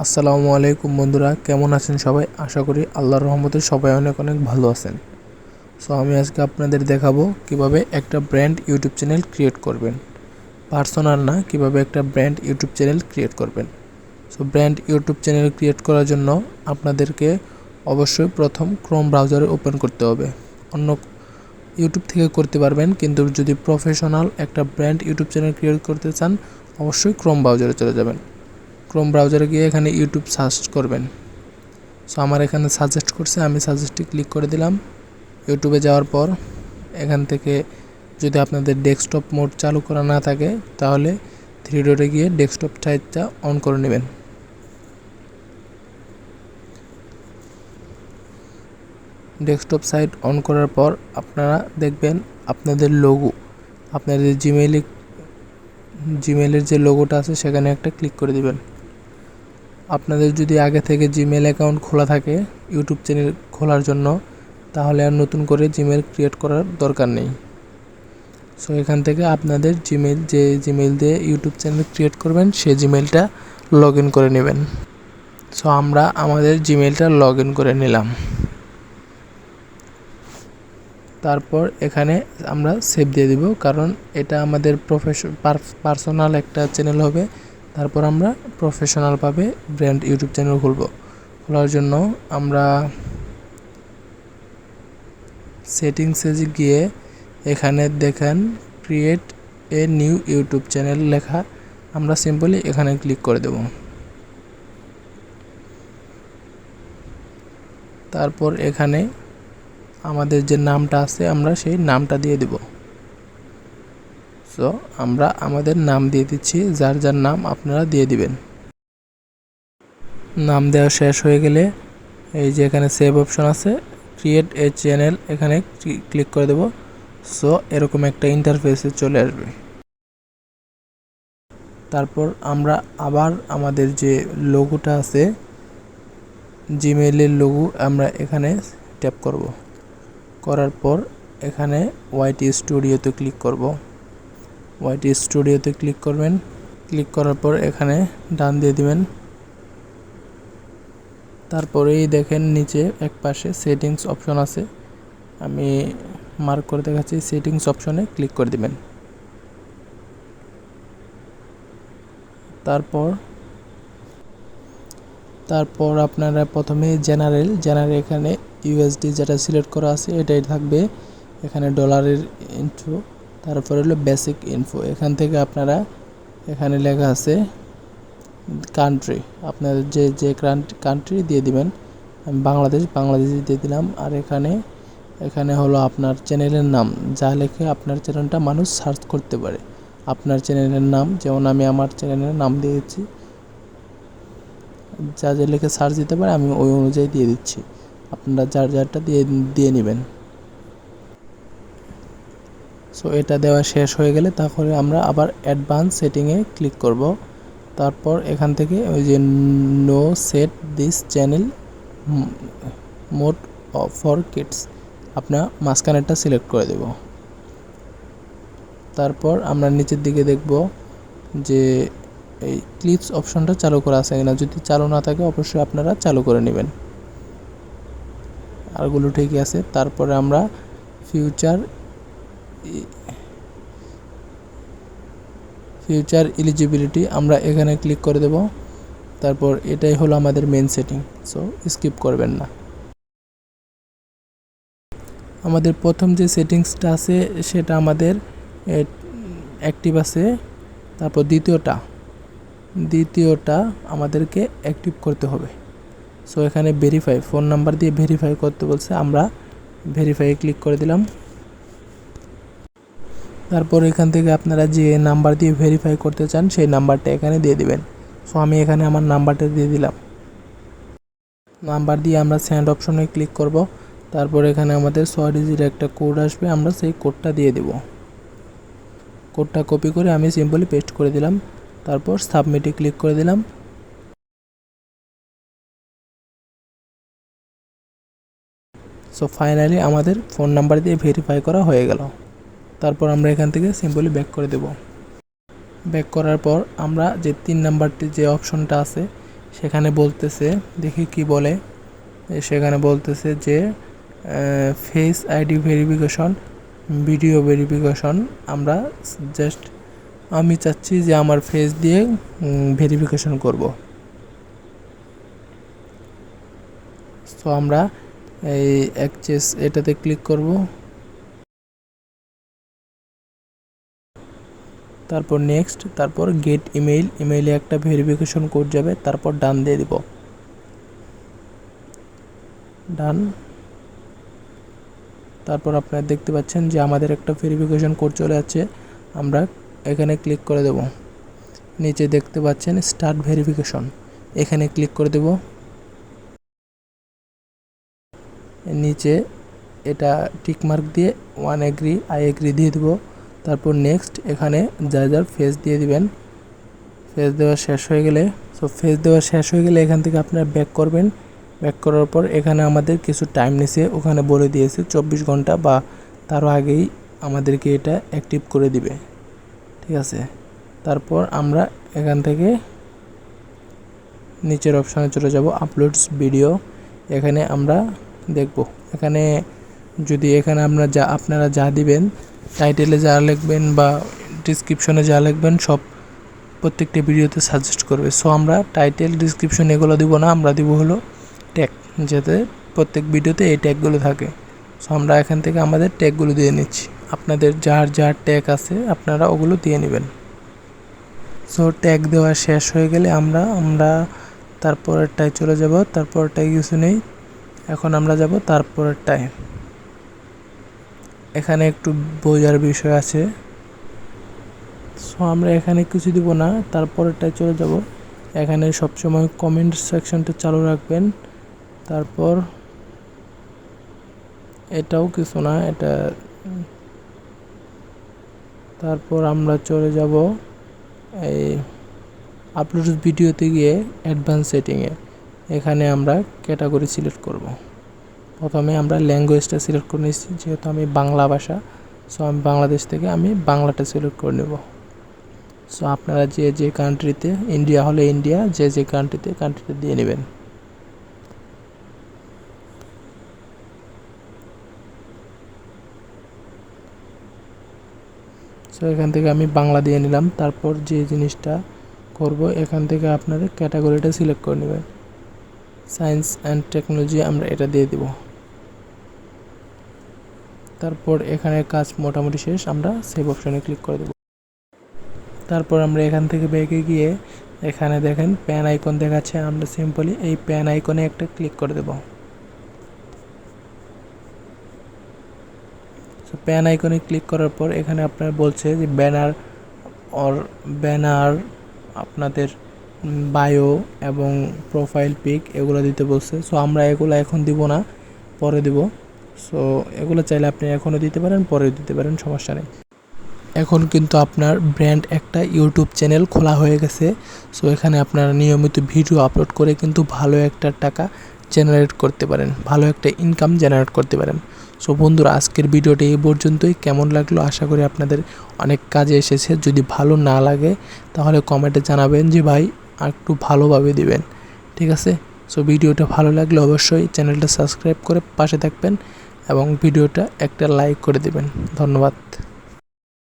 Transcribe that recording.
আসসালামু আলাইকুম বন্ধুরা, কেমন আছেন সবাই? আশা করি আল্লাহর রহমতে সবাই অনেক অনেক ভালো আছেন। সো আমি আজকে আপনাদের দেখাবো কীভাবে একটা ব্র্যান্ড ইউটিউব চ্যানেল ক্রিয়েট করবেন। পার্সোনাল না, কীভাবে একটা ব্র্যান্ড ইউটিউব চ্যানেল ক্রিয়েট করবেন। So brand YouTube channel create করার জন্য আপনাদেরকে অবশ্যই প্রথম ক্রোম ব্রাউজারে ওপেন করতে হবে। অন্য ইউটিউব থেকে করতে পারবেন, কিন্তু যদি প্রফেশনাল একটা ব্র্যান্ড ইউটিউব চ্যানেল ক্রিয়েট করতে চান, অবশ্যই ক্রোম ব্রাউজারে চলে যাবেন। ক্রোম ব্রাউজারে গিয়ে এখানে ইউটিউব সার্চ করবেন। সো আমার এখানে সাজেস্ট করছে, আমি সাজেস্টে ক্লিক করে দিলাম। ইউটিউবে যাওয়ার পর এখান থেকে যদি আপনাদের ডেস্কটপ মোড চালু করা না থাকে, তাহলে থ্রি ডোরে গিয়ে ডেস্কটপ সাইটটা অন করে নেবেন। ডেস্কটপ সাইট অন করার পর আপনারা দেখবেন আপনাদের লোগো আপনাদের জিমেইলে জিমেইলের যে লোগোটা আছে, সেখানে একটা ক্লিক করে দিবেন। আপনাদের যদি আগে থেকে জিমেল অ্যাকাউন্ট খোলা থাকে ইউটিউব চ্যানেল খোলার জন্য, তাহলে আর নতুন করে জিমেল ক্রিয়েট করার দরকার নেই। সো এখান থেকে আপনাদের জিমেল যে জিমেল দিয়ে ইউটিউব চ্যানেল ক্রিয়েট করবেন, সে জিমেলটা লগ ইন করে নেবেন। সো আমরা আমাদের জিমেলটা লগ ইন করে নিলাম। তারপর এখানে আমরা সেভ দিয়ে দিব, কারণ এটা আমাদের প্রফেশন পার্সোনাল একটা চ্যানেল হবে। তারপর আমরা প্রফেশনালভাবে ব্র্যান্ড ইউটিউব চ্যানেল খুলব। খোলার জন্য আমরা সেটিংসে গিয়ে এখানে দেখেন create a new YouTube channel লেখা, আমরা সিম্পলি এখানে ক্লিক করে দেব। তারপর এখানে আমাদের যে নামটা আছে, আমরা সেই নামটা দিয়ে দেবো। সো আমরা আমাদের নাম দিয়ে দিচ্ছি, যার যার নাম আপনারা দিয়ে দিবেন। নাম দেওয়া শেষ হয়ে গেলে এই যে এখানে সেভ অপশন আছে ক্রিয়েট এ চ্যানেল এখানে ক্লিক করে দেব। সো এরকম একটা ইন্টারফেসে চলে আসবে। তারপর আমরা আবার আমাদের যে লোগোটা আছে জিমেইলের লোগো আমরা এখানে ট্যাপ করব। করার পর এখানে ওয়াইটি স্টুডিওতে ক্লিক করব। ওয়াইটি স্টুডিওতে ক্লিক করবেন। ক্লিক করার পর এখানে ডান দিয়ে দিবেন। তারপরেই দেখেন নিচে এক পাশে সেটিংস অপশন আছে। আমি মার্ক করে দেখাচ্ছি সেটিংস অপশনে ক্লিক করে দিবেন। তারপর তারপর আপনারা প্রথমে জেনারেল জেনারেল এখানে ইউএসডি যেটা সিলেক্ট করা আছে, এটাই থাকবে। এখানে ডলারের ইন্ট্রো তারপরে হলো বেসিক ইনফো এখান থেকে আপনারা, এখানে লেখা আছে কান্ট্রি আপনাদের যে যে কান্ট্রি দিয়ে দিবেন, আমি বাংলাদেশ বাংলাদেশ দিয়ে দিলাম। আর এখানে এখানে হলো আপনার চ্যানেলের নাম। যা লেখে আপনার চ্যানেলটা মানুষ সার্চ করতে পারে। আপনার চ্যানেলের নাম, যেমন আমি আমার চ্যানেলের নাম দিয়েছি যা যা লিখে সার্চ দিতে পারে, আমি ওই অনুযায়ী দিয়ে দিচ্ছি। আপনারা যার, যারটা দিয়ে দিয়ে নেবেন। সো এটা দেওয়া শেষ হয়ে গেলে তারপরে আমরা আবার অ্যাডভান্স সেটিংয়ে ক্লিক করব। তারপর এখান থেকে ওই যে no set this channel mode for kids আপনার মাঝখানেরটা সিলেক্ট করে দেব। তারপর আমরা নিচের দিকে দেখব যে এই ক্লিপস অপশনটা চালু করা আছে কিনা। যদি চালু না থাকে, অবশ্যই আপনারা চালু করে নেবেন। আরগুলো ঠিকই আছে। তারপরে আমরা ফিউচার ফিউচার এলিজিবিলিটি আমরা এখানে ক্লিক করে দেব। তারপর এটাই হলো আমাদের মেন সেটিং সো স্কিপ করবেন না। আমাদের প্রথম যে সেটিংসটা আছে, সেটা আমাদের অ্যাক্টিভ আছে। তারপর দ্বিতীয়টা দ্বিতীয়টা আমাদেরকে অ্যাক্টিভ করতে হবে। সো এখানে ভেরিফাই ফোন নাম্বার দিয়ে ভেরিফাই করতে বলছে, আমরা ভেরিফাই ক্লিক করে দিলাম। তারপর এখান থেকে আপনারা যে নাম্বার দিয়ে ভেরিফাই করতে চান, সেই নাম্বারটা এখানে দিয়ে দিবেন। সো আমি এখানে আমার নাম্বারটা দিয়ে দিলাম। নাম্বার দিয়ে আমরা স্যান্ড অপশনে ক্লিক করব। তারপর এখানে আমাদের ছয় ডিজিট একটা কোড আসবে, আমরা সেই কোডটা দিয়ে দেব। কোডটা কপি করে আমি সিম্পলি পেস্ট করে দিলাম। তারপর সাবমিটে ক্লিক করে দিলাম। সো ফাইনালি আমাদের ফোন নাম্বার দিয়ে ভেরিফাই করা হয়ে গেল। তারপর আমরা এখান থেকে সিম্পলি ব্যাক করে দেব। ব্যাক করার পর আমরা যে তিন নাম্বারটি যে অপশনটা আছে, সেখানে বলতেছে, দেখি কি বলে সেখানে বলতেছে যে face ID verification video verification আমরা জাস্ট আমি চাচ্ছি যে আমার ফেস দিয়ে ভেরিফিকেশন করব। সো আমরা এই অ্যাকচেস এটাতে ক্লিক করব। তারপর নেক্সট তারপর গেট ইমেইল ইমেইলে একটা ভেরিফিকেশন কোড যাবে, তারপর ডান দিয়ে দিব। ডান তারপর আপনারা দেখতে পাচ্ছেন যে আমাদের একটা ভেরিফিকেশন কোড চলে যাচ্ছে আমরা এখানে ক্লিক করে দেব। নিচে দেখতে পাচ্ছেন স্টার্ট ভেরিফিকেশন এখানে ক্লিক করে দেব। নিচে এটা টিকমার্ক দিয়ে ওয়ান এগ্রি আই এগ্রি দিয়ে দেবো। তারপর নেক্সট এখানে যা যার ফেস দিয়ে দিবেন ফেস দেওয়া শেষ হয়ে গেলে সো ফেস দেওয়া শেষ হয়ে গেলে এখান থেকে আপনারা ব্যাক করবেন। ব্যাক করার পর এখানে আমাদের কিছু টাইম নিছে ওখানে বলে দিয়েছে, চব্বিশ ঘণ্টা বা তারও আগেই আমাদেরকে এটা অ্যাক্টিভ করে দিবে। ঠিক আছে? তারপর আমরা এখান থেকে নিচের অপশানে চলে যাব আপলোডস ভিডিও এখানে আমরা দেখব। এখানে যদি এখানে আমরা যা, আপনারা যা দিবেন টাইটেলে যা লিখবেন বা ডিসক্রিপশনে যা লিখবেন, সব প্রত্যেকটা ভিডিওতে সাজেস্ট করবে। সো আমরা টাইটেল ডিসক্রিপশন এগুলো দিব না, আমরা দিব হলো ট্যাগ যাতে প্রত্যেক ভিডিওতে এই ট্যাগগুলো থাকে। সো আমরা এখান থেকে আমাদের ট্যাগগুলো দিয়ে নিচ্ছি। আপনাদের যার যার ট্যাগ আছে, আপনারা ওগুলো দিয়ে নেবেন। সো ট্যাগ দেওয়া শেষ হয়ে গেলে আমরা আমরা তারপরেরটায় চলে যাব, তারপরেরটায় কিছু নেই। এখন আমরা যাব তারপরেরটায়। এখানে একটু বোঝার বিষয় আছে। সো আমরা এখানে কিছু দিব না, তারপরেরটায় চলে যাব। এখানে সবসময় কমেন্ট সেকশনটা চালু রাখবেন। তারপর, এটাও কিছু না, এটা, তারপর আমরা চলে যাব এই আপলোড ভিডিওতে গিয়ে অ্যাডভান্স সেটিংয়ে এখানে আমরা ক্যাটাগরি সিলেক্ট করব। প্রথমে আমরা ল্যাঙ্গুয়েজটা সিলেক্ট করে নিচ্ছি যেহেতু আমি বাংলা ভাষা সো আমি বাংলাদেশ থেকে আমি বাংলাটা সিলেক্ট করে নেব। সো আপনারা যে যে কান্ট্রিতে ইন্ডিয়া হলে ইন্ডিয়া যে যে কান্ট্রিতে কান্ট্রিতে দিয়ে নেবেন। সো এখান থেকে আমি বাংলা দিয়ে নিলাম, তারপর যে জিনিসটা করব, এখান থেকে আপনাদের ক্যাটাগরিটা সিলেক্ট করে নেবেন। সায়েন্স অ্যান্ড টেকনোলজি আমরা এটা দিয়ে দিব। তারপর এখানে কাজ মোটামুটি শেষ, আমরা সেভ অপশনে ক্লিক করে দেব। তারপর আমরা এখান থেকে ব্যাগে গিয়ে এখানে দেখেন প্যান আইকন দেখাচ্ছে, আমরা সিম্পলি এই প্যান আইকনে একটা ক্লিক করে দেব। প্যান আইকনে ক্লিক করার পর এখানে আপনার বলছে যে ব্যানার অর ব্যানার আপনাদের বায়ো এবং প্রোফাইল পিক এগুলো দিতে বলছে। সো আমরা এগুলো এখন দিব না, পরে দিব। সো এগুলো চাইলে আপনি এখনও দিতে পারেন, পরেও দিতে পারেন, সমস্যা নেই। এখন কিন্তু আপনার ব্র্যান্ড একটা ইউটিউব চ্যানেল খোলা হয়ে গেছে। সো এখানে আপনারা নিয়মিত ভিডিও আপলোড করে কিন্তু ভালো একটা টাকা জেনারেট করতে পারেন, ভালো একটা ইনকাম জেনারেট করতে পারেন। সো বন্ধুরা, আজকের ভিডিওটি এই পর্যন্তই। কেমন লাগল? আশা করি আপনাদের অনেক কাজে এসেছে। যদি ভালো না লাগে, তাহলে কমেন্টে জানাবেন যে, ভাই আর একটু ভালোভাবে দিবেন, ঠিক আছে? সো ভিডিওটা ভালো লাগলে অবশ্যই চ্যানেলটা সাবস্ক্রাইব করে পাশে থাকবেন এবং ভিডিওটা একটা লাইক করে দেবেন। ধন্যবাদ।